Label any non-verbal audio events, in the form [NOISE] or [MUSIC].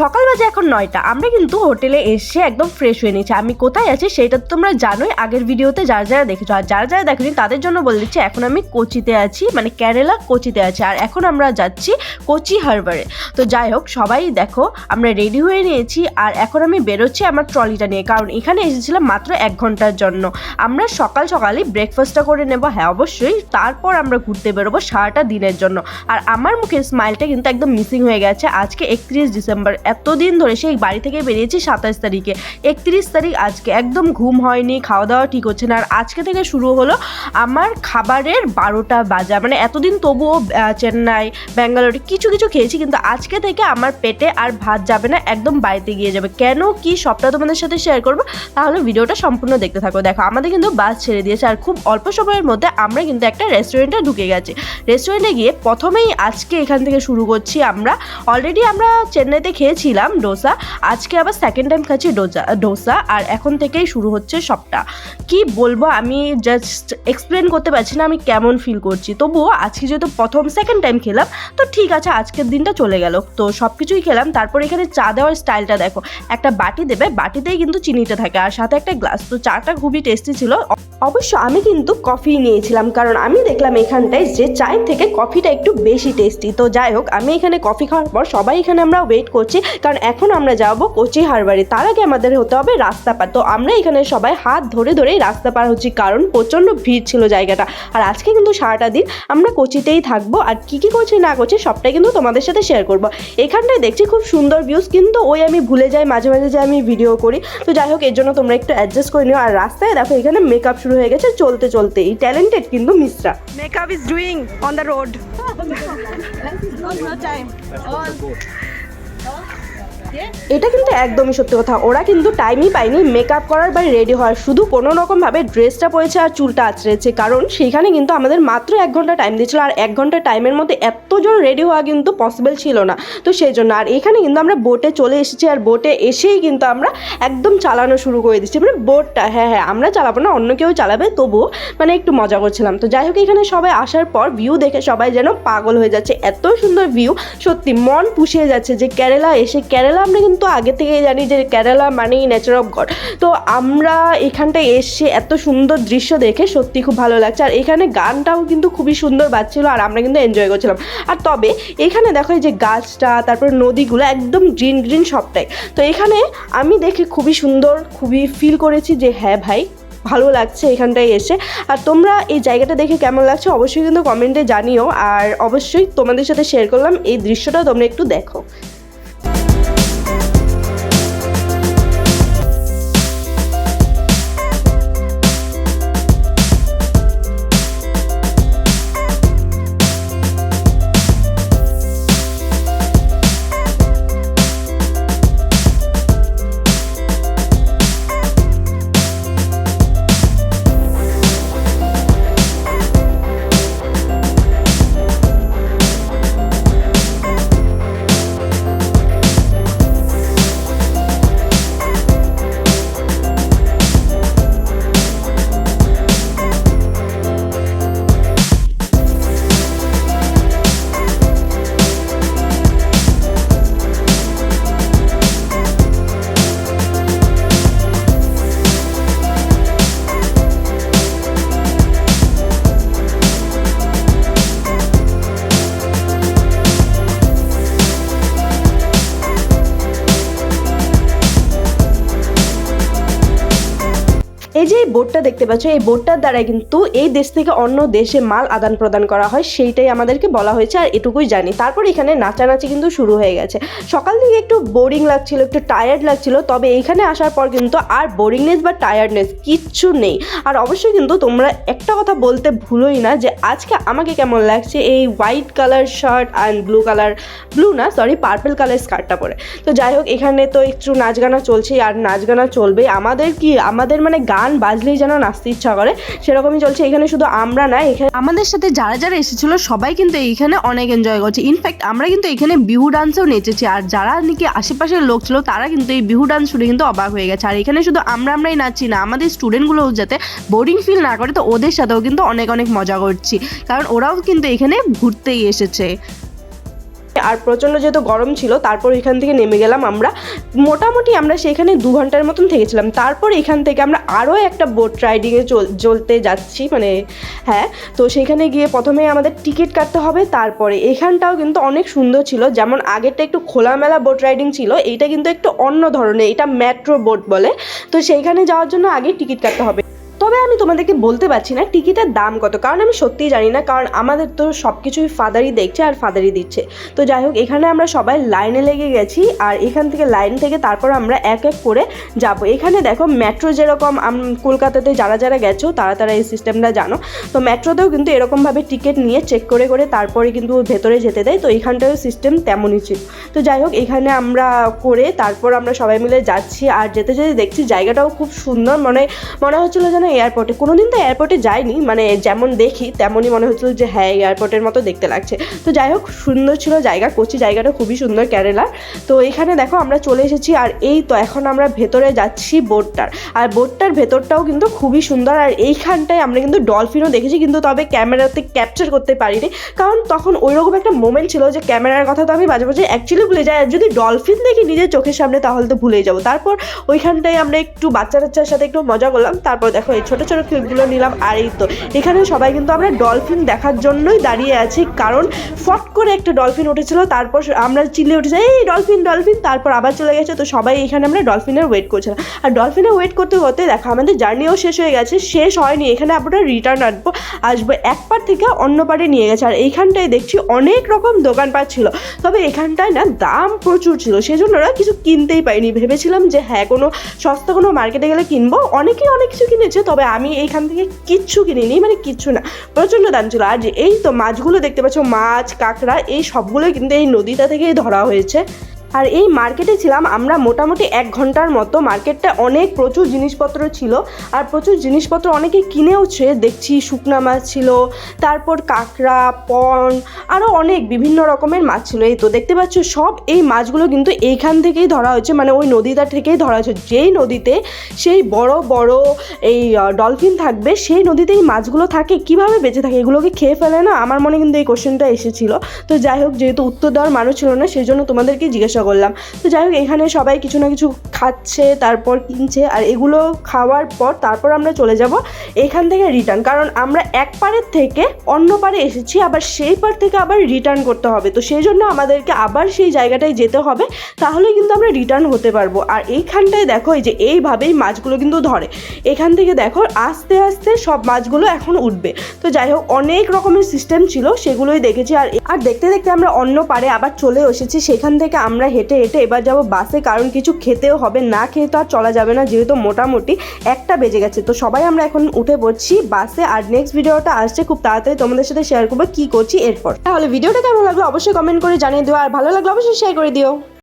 সকাল বাজে এখন নয়টা। আমরা কিন্তু হোটেলে এসে একদম ফ্রেশ হয়ে নিয়েছি। আমি কোথায় আছি সেটা তো তোমরা জানোই। আগের ভিডিওতে যারা যারা দেখেছ, আর যারা যারা দেখেনি, তাদের জন্য বলে দিচ্ছি, এখন আমি কোচিতে আছি মানে কেরালা কোচিতে আছি। আর এখন আমরা যাচ্ছি কোচি হারবারে। তো যাই হোক, সবাই দেখো, আমরা রেডি হয়ে নিয়েছি, আর এখন আমি বেরোচ্ছি আমার ট্রলিটা নিয়ে। কারণ এখানে এসেছিলাম মাত্র এক ঘণ্টার জন্য। আমরা সকাল সকালই ব্রেকফাস্টটা করে নেব। হ্যাঁ অবশ্যই। তারপর আমরা ঘুরতে বেরোবো সারাটা দিনের জন্য। আর আমার মুখের স্মাইলটা কিন্তু একদম মিসিং হয়ে গেছে। আজকে একত্রিশ ডিসেম্বর এতদিন ধরে সেই বাড়ি থেকে বেরিয়েছি সাতাশ তারিখে। একত্রিশ তারিখ আজকে। একদম ঘুম হয়নি খাওয়া দাওয়া ঠিক হচ্ছে না। আর আজকে থেকে শুরু হলো আমার খাবারের বারোটা বাজা। মানে এতদিন তবুও চেন্নাই, ব্যাঙ্গালোরে কিছু কিছু খেয়েছি, কিন্তু আজকে থেকে আমার পেটে আর ভাত যাবে না, একদম বাড়িতে গিয়ে যাবে। কেন, কি সবটা তোমাদের সাথে শেয়ার করব? তাহলে ভিডিওটা সম্পূর্ণ দেখতে থাকো। দেখো, আমাদের কিন্তু বাস ছেড়ে দিয়েছে, আর খুব অল্প সময়ের মধ্যে আমরা কিন্তু একটা রেস্টুরেন্টে ঢুকে গেছি। রেস্টুরেন্টে গিয়ে প্রথমেই আজকে এখান থেকে শুরু করছি আমরা। অলরেডি আমরা চেন্নাইতে খেয়েছিলাম ডোসা, আজকে আবার সেকেন্ড টাইম খাচ্ছি ডোসা ডোসা, আর এখন থেকেই শুরু হচ্ছে সবটা। কি বলব আমি জাস্ট এক্সপ্লেন করতে পারছি না আমি কেমন ফিল করছি। তবুও আজকে যেহেতু প্রথম সেকেন্ড টাইম খেলাম, তো ঠিক আছে, আজকের দিনটা চলে গেল। তো সব কিছুই খেলাম, তারপর এখানে চা দেওয়ার স্টাইলটা দেখো। একটা বাটি দেবে, বাটিতেই কিন্তু চিনিটা থাকে, আর সাথে একটা গ্লাস তো চাটা খুবই টেস্টি ছিল। অবশ্য আমি কিন্তু কফি নিয়েছিলাম, কারণ আমি দেখলাম এখানটায় যে চায়ের থেকে কফিটা একটু বেশি টেস্টি তো যাই হোক, আমি এখানে কফি খাওয়ার পর সবাই এখানে আমরা ওয়েট করছি। কারণ এখন আমরা যাব কোচি হারবারে তার আগে আমাদের হতে হবে রাস্তা পার। তো আমরা এখানে সবাই হাত ধরে ধরেই রাস্তা পার হচ্ছি কারণ প্রচণ্ড ভিড় ছিল জায়গাটা। আর আজকে কিন্তু সারাটা দিন আমরা কোচিতেই থাকব। আর কি কি করছি না করছি সবটাই কিন্তু তোমাদের সাথে শেয়ার করব। এখানটায় দেখছি খুব সুন্দর ভিউজ কিন্তু ওই আমি ভুলে যাই মাঝে মাঝে যে আমি ভিডিও করি। তো যাই হোক এর জন্য তোমরা একটু অ্যাডজাস্ট করে নিও। আর রাস্তায় দেখো এখানে মেকআপ শুরু হয়ে গেছে চলতে চলতে। এই ট্যালেন্টেড কিন্তু Misra Makeup is doing on the road. [LAUGHS] এটা কিন্তু একদমই সত্যি কথা। ওরা কিন্তু টাইমই পায়নি মেকআপ করার বা রেডি হওয়ার। শুধু কোনো রকমভাবে ড্রেসটা পরেছে আর চুলটা আঁচড়েছে। কারণ সেইখানে কিন্তু আমাদের মাত্র এক ঘণ্টা টাইম দিয়েছিল। আর এক ঘণ্টা টাইমের মধ্যে এতজন রেডি হওয়া কিন্তু পসিবল ছিল না। তো সেই জন্য আর এখানে কিন্তু আমরা বোটে চলে এসেছি। আর বোটে এসেই কিন্তু আমরা একদম চালানো শুরু করে দিচ্ছি। মানে বোটটা হ্যাঁ হ্যাঁ আমরা চালাবো না, অন্য কেউ চালাবে, তবুও মানে একটু মজা করছিলাম। তো যাই হোক, এখানে সবাই আসার পর ভিউ দেখে সবাই যেন পাগল হয়ে যাচ্ছে। এত সুন্দর ভিউ সত্যি মন পুষিয়ে যাচ্ছে যে কেরালা এসে কেরালা আমরা কিন্তু আগে থেকেই জানি যে কেরালা মানেই নেচার অফ গড তো আমরা এখানটায় এসে এত সুন্দর দৃশ্য দেখে সত্যি খুব ভালো লাগছে। আর এখানে গানটাও কিন্তু খুবই সুন্দর বাজছিল আর আমরা কিন্তু এনজয় করছিলাম। আর তবে এখানে দেখো এই যে গাছটা, তারপর নদীগুলো একদম গ্রিন গ্রিন সবটাই। তো এখানে আমি দেখে খুবই সুন্দর, খুবই ফিল করেছি যে হ্যাঁ ভাই, ভালো লাগছে এখানটায় এসে। আর তোমরা এই জায়গাটা দেখে কেমন লাগছে অবশ্যই কিন্তু কমেন্টে জানিও। আর অবশ্যই তোমাদের সাথে শেয়ার করলাম এই দৃশ্যটা তোমরা একটু দেখো। এই যে এই বোটটা দেখতে পাচ্ছ, এই বোর্ডটার দ্বারা কিন্তু এই দেশ থেকে অন্য দেশে মাল আদান প্রদান করা হয়, সেইটাই আমাদেরকে বলা হয়েছে, আর এটুকুই জানি। তারপর এখানে নাচানাচি কিন্তু শুরু হয়ে গেছে। সকাল থেকে একটু বোরিং লাগছিল, একটু টায়ার্ড লাগছিল, তবে এইখানে আসার পর কিন্তু আর বোরিংনেস বা টায়ার্ডনেস কিচ্ছু নেই। আর অবশ্যই কিন্তু তোমরা একটা কথা বলতে ভুলোই না যে আজকে আমাকে কেমন লাগছে, এই white colour shirt and blue colour blue না সরি পার্পল কালার স্কার্টটা পরে। তো যাই হোক, এখানে তো একটু নাচ গানা চলছে আর নাচ গানা চলবে আমাদের কি, আমাদের মানে গান বাজলেই যেন নাচতে ইচ্ছা করে, সেরকমই চলছে। এখানে শুধু আমরা না, এখানে আমাদের সাথে যারা যারা এসেছিল, সবাই কিন্তু এইখানে অনেক এনজয় করছে। ইনফ্যাক্ট আমরা কিন্তু এখানে বিহু ডান্সেও নেচেছি, আর যারা নাকি আশেপাশের লোক ছিল, তারা কিন্তু এই বিহু ডান্স শুনে কিন্তু অবাক হয়ে গেছে। আর এখানে শুধু আমরা আমরাই নাচছি না, আমাদের স্টুডেন্টগুলোও যাতে বোরিং ফিল না করে, তো ওদের সাথেও কিন্তু অনেক অনেক মজা করছি। কারণ ওরাও কিন্তু এখানে ঘুরতেই এসেছে। আর প্রচণ্ড যেহেতু গরম ছিল, তারপর এখান থেকে নেমে গেলাম আমরা। মোটামুটি আমরা সেখানে দু ঘণ্টার মতন থেকেছিলাম। তারপর এখান থেকে আমরা আরও একটা বোট রাইডিংয়ে চল চলতে যাচ্ছি মানে হ্যাঁ। তো সেখানে গিয়ে প্রথমে আমাদের টিকিট কাটতে হবে, তারপরে এখানটাও কিন্তু অনেক সুন্দর ছিল। যেমন আগেরটা একটু খোলামেলা বোট রাইডিং ছিল, এইটা কিন্তু একটু অন্য ধরনের, এটা মেট্রো বোট বলে। তো সেইখানে যাওয়ার জন্য আগে টিকিট কাটতে হবে। তোমাদেরকে বলতে পারছি না টিকিটের দাম কত। কারণ আমি সত্যিই জানি না, কারণ আমাদের তো সব কিছুই ফাদারই দেখছে আর ফাদারই দিচ্ছে। তো যাই হোক, এখানে আমরা সবাই লাইনে লেগে গেছি আর এখান থেকে লাইন থেকে তারপর আমরা এক এক করে যাব। এখানে দেখো মেট্রো যেরকম কলকাতাতে যারা যারা গেছো, তারা তারা এই সিস্টেমটা জানো। তো মেট্রোতেও কিন্তু এরকমভাবে টিকিট নিয়ে চেক করে করে তারপরে কিন্তু ভেতরে যেতে দেয়। তো এখানটাও সিস্টেম তেমনই ছিল। তো যাই হোক, এখানে আমরা করে তারপর আমরা সবাই মিলে যাচ্ছি। আর যেতে যেতে দেখছি জায়গাটাও খুব সুন্দর। মনে মনে হচ্ছিল যেন এয়ারপোর্টে কোনোদিন তো এয়ারপোর্টে যাইনি মানে যেমন দেখি তেমনই মনে হচ্ছিল যে হ্যাঁ এয়ারপোর্টের মতো দেখতে লাগছে। তো যাই হোক, সুন্দর ছিল জায়গা কোচি জায়গাটা খুবই সুন্দর কেরালার তো এখানে দেখো আমরা চলে এসেছি আর এই তো এখন আমরা ভেতরে যাচ্ছি বোটটার। আর বোটটার ভেতরটাও কিন্তু খুবই সুন্দর আর এইখানটায় আমরা কিন্তু ডলফিনও দেখেছি, কিন্তু তবে ক্যামেরাতে ক্যাপচার করতে পারিনি। কারণ তখন ওইরকম একটা মোমেন্ট ছিল যে ক্যামেরার কথা তো আমি মাঝে মাঝে অ্যাকচুয়ালি ভুলে যাই, আর যদি ডলফিন দেখি নিজের চোখের সামনে তাহলে তো ভুলে যাব। তারপর ওইখানটায় আমরা একটু বাচ্চা বাচ্চার সাথে একটু মজা করলাম। তারপর দেখো এই ছোটো ছোটো ক্লিপগুলো নিলাম, আর এই তো। এখানে সবাই কিন্তু আমরা ডলফিন দেখার জন্যই দাঁড়িয়ে আছি, কারণ ফট করে একটা ডলফিন উঠেছিল, তারপর আমরা চিল্লে উঠেছি, এই ডলফিন ডলফিন! তারপর আবার চলে গেছে, তো সবাই এখানে আমরা ডলফিনের ওয়েট করছিলাম। আর ডলফিনের ওয়েট করতে করতে দেখো, আমাদের জার্নিও শেষ হয়ে গেছে, শেষ হয়নি, এখানে আমরা রিটার্ন আসব আসব এক পার থেকে অন্য পারে নিয়ে গেছে, আর এইখানটায় দেখছি অনেক রকম দোকানপাট ছিল, তবে এখানটায় না দাম প্রচুর ছিল, সেজন্য না কিছু কিনতেই পাইনি ভেবেছিলাম যে হ্যাঁ কোনো সস্তা কোনো মার্কেটে গেলে কিনবো, অনেকেই অনেক কিছু কিনেছে, তবে আমি এইখান থেকে কিচ্ছু কিনিনি মানে কিচ্ছু না। প্রচণ্ড দাম ছিল। আর এই তো মাছগুলো দেখতে পাচ্ছ, মাছ, কাঁকড়া, এই সবগুলোই কিন্তু এই নদীটা থেকেই ধরা হয়েছে। আর এই মার্কেটে ছিলাম আমরা মোটামুটি এক ঘণ্টার মতো। মার্কেটটা অনেক প্রচুর জিনিসপত্র ছিল আর প্রচুর জিনিসপত্র অনেকে কিনেওছে দেখছি শুকনা মাছ ছিল, তারপর কাঁকড়া পন আরও অনেক বিভিন্ন রকমের মাছ ছিল। এই তো দেখতে পাচ্ছ, সব এই মাছগুলো কিন্তু এইখান থেকেই ধরা হয়েছে মানে ওই নদীটা থেকেই ধরা হয়েছে। যেই নদীতে সেই বড় বড় এই ডলফিন থাকবে, সেই নদীতে এই মাছগুলো থাকে। কীভাবে বেঁচে থাকে এগুলোকে খেয়ে ফেলে না? আমার মনে কিন্তু এই কোশ্চেনটা এসেছিল। তো যাই হোক, যেহেতু উত্তর দেওয়ার মানুষ ছিল না, সেই জন্য তোমাদেরকে জিজ্ঞাসা করলাম। তো যাই হোক, এখানে সবাই কিছু না কিছু খাচ্ছে, তারপর কিনছে, আর এগুলো খাওয়ার পর তারপর আমরা চলে যাব এখান থেকে রিটার্ন কারণ আমরা এক পারের থেকে অন্য পারে এসেছি, আবার সেই পার থেকে আবার রিটার্ন করতে হবে। তো সেই জন্য আমাদেরকে আবার সেই জায়গাটায় যেতে হবে তাহলে কিন্তু আমরা রিটার্ন হতে পারব। আর এইখানটায় দেখো, এই যে এইভাবেই মাছগুলো কিন্তু ধরে। এখান থেকে দেখো, আস্তে আস্তে সব মাছগুলো এখন উঠবে। তো যাই হোক, অনেক রকমের সিস্টেম ছিল, সেগুলোই দেখেছি। আর আর দেখতে দেখতে আমরা অন্য পারে আবার চলে এসেছি। সেখান থেকে আমরা হেঁটে হেঁটে এবার যাব বাসে, কারণ কিছু খেতেও হবে, না খেয়ে তো আর চলা যাবে না, যেহেতু মোটামুটি একটা বেজে গেছে। তো সবাই আমরা এখন উঠে পড়ছি বাসে, আর নেক্সট ভিডিওটা আসছে খুব তাড়াতাড়ি তোমাদের সাথে শেয়ার করব কি করছি এরপর। তাহলে ভিডিওটা কেমন লাগল অবশ্যই কমেন্ট করে জানিয়ে দিও, আর ভালো লাগল অবশ্যই শেয়ার করে দিও।